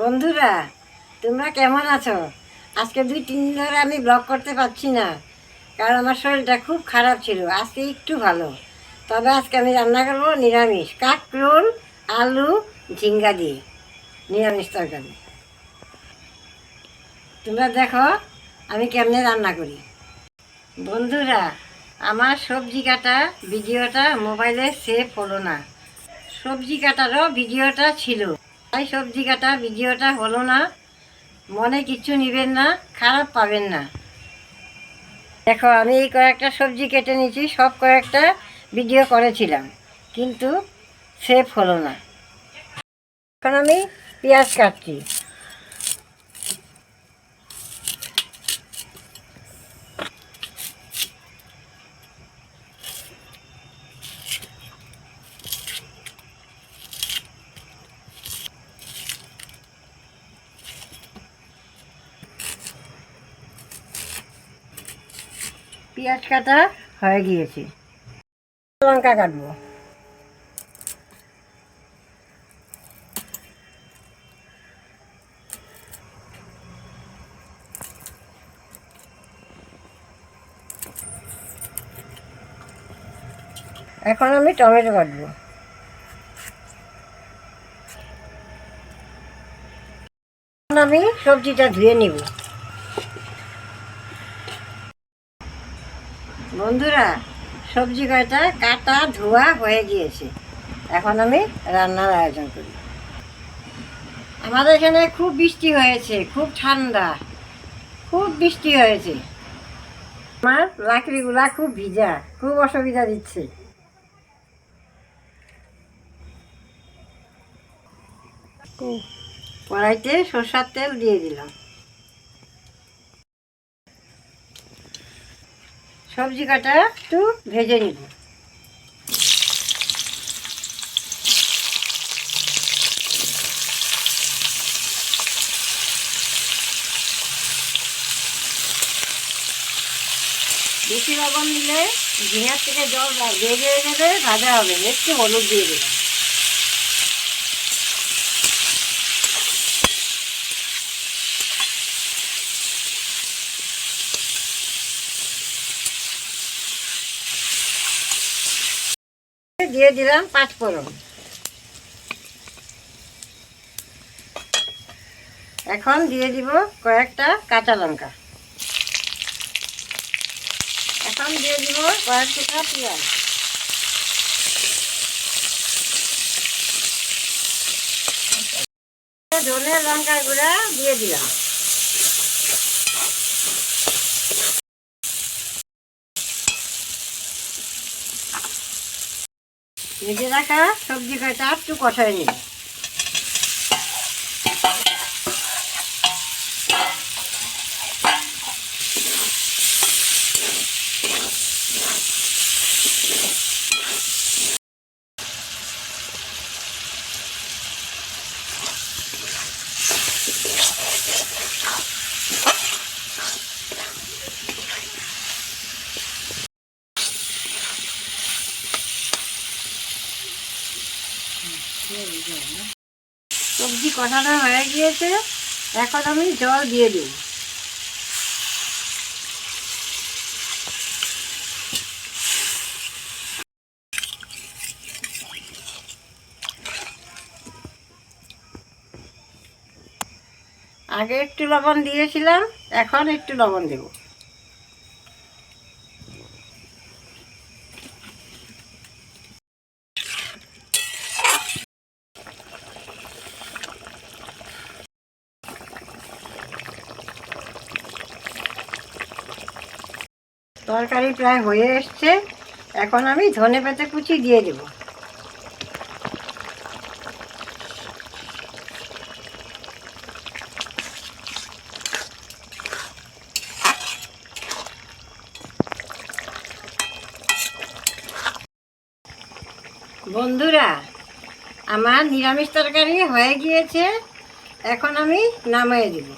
বন্ধুরা, তোমরা কেমন আছো? আজকে দুই, তিন দিন ধরে আমি ব্লগ করতে পারছি না, কারণ আমার শরীরটা খুব খারাপ ছিল, আজকে একটু ভালো। তবে আজকে আমি রান্না করব নিরামিষ কাকরোল আলু, ঝিঙ্গা দিয়ে, নিরামিষ তরকারি। তোমরা দেখো, আমি কেমনে রান্না করি। বন্ধুরা, আমার সবজি কাটা ভিডিওটা মোবাইলে সেভ হলো না। সবজি কাটারও ভিডিওটা ছিল। তাই সবজি কাটা, ভিডিওটা হলো না। মনে কিছু নেবেন না, খারাপ পাবেন না। দেখো, আমি এই কয়েকটা সবজি কেটে নিয়েছি, সব কয়েকটা ভিডিও করেছিলাম, কিন্তু সেফ হলো না। এখন আমি পেঁয়াজ কাটছি। পেঁয়াজ কাটা হয়ে গিয়েছে। লঙ্কা কাটবো। এখন আমি টমেটো কাটবো। আমি সবজিটা ধুয়ে নিব। বন্ধুরা, সবজি কয়টা? কাটা, ধোয়া হয়ে গিয়েছে। এখন আমি রান্নার আয়োজন করি। আমাদের এখানে খুব বৃষ্টি হয়েছে, খুব ঠান্ডা, খুব বৃষ্টি হয়েছে। আমার লাকড়িগুলা খুব ভিজা, খুব অসুবিধা দিচ্ছে। কড়াইতে সরষার তেল দিয়ে দিলাম। সবজি কাটা একটু ভেজে নিব বেশি লবণ দিলে ঝিঙার থেকে জল বেরিয়ে যাবে ভাজা হবে। একটু হলুদ দিয়ে দিলাম দিয়ে দিলাম পাঁচ ফোড়ন। এখন দিয়ে দিব কয়েকটা কাঁচা লঙ্কা। এখন দিয়ে দিব কয়েক টুকরা পেঁয়াজ। ধনে লঙ্কা গুঁড়া দিয়ে দিলাম। ভেজে রাখা সবজি কয়টা একটু কষায় নিব। সবজি কষানো হয়ে গিয়েছে। এখন আমি জল দিয়ে দিই আগে একটু লবণ দিয়েছিলাম, এখন একটু লবণ দেব। তরকারি প্রায় হয়ে এসছে। এখন আমি ধনে পেতে কুচি দিয়ে দেব। বন্ধুরা, আমার নিরামিষ তরকারি হয়ে গিয়েছে। এখন আমি নামিয়ে দেব।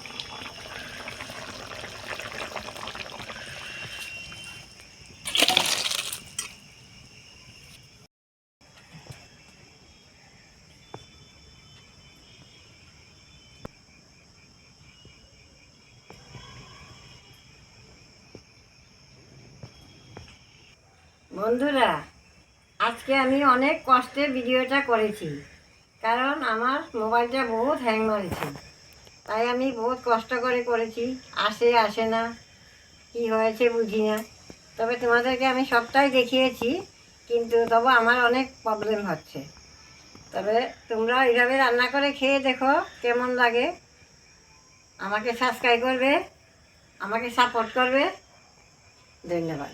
বন্ধুরা, আজকে আমি অনেক কষ্টে ভিডিওটা করেছি, কারণ আমার মোবাইলটা বহুত হ্যাং মারেছে। তাই আমি বহুত কষ্ট করে করেছি, আসে আসে না, কি হয়েছে বুঝি না। তবে তোমাদেরকে আমি সবটাই দেখিয়েছি, কিন্তু তবু আমার অনেক প্রবলেম হচ্ছে। তবে তোমরা এইভাবে রান্না করে খেয়ে দেখো কেমন লাগে। আমাকে সাবস্ক্রাইব করবে, আমাকে সাপোর্ট করবে। ধন্যবাদ।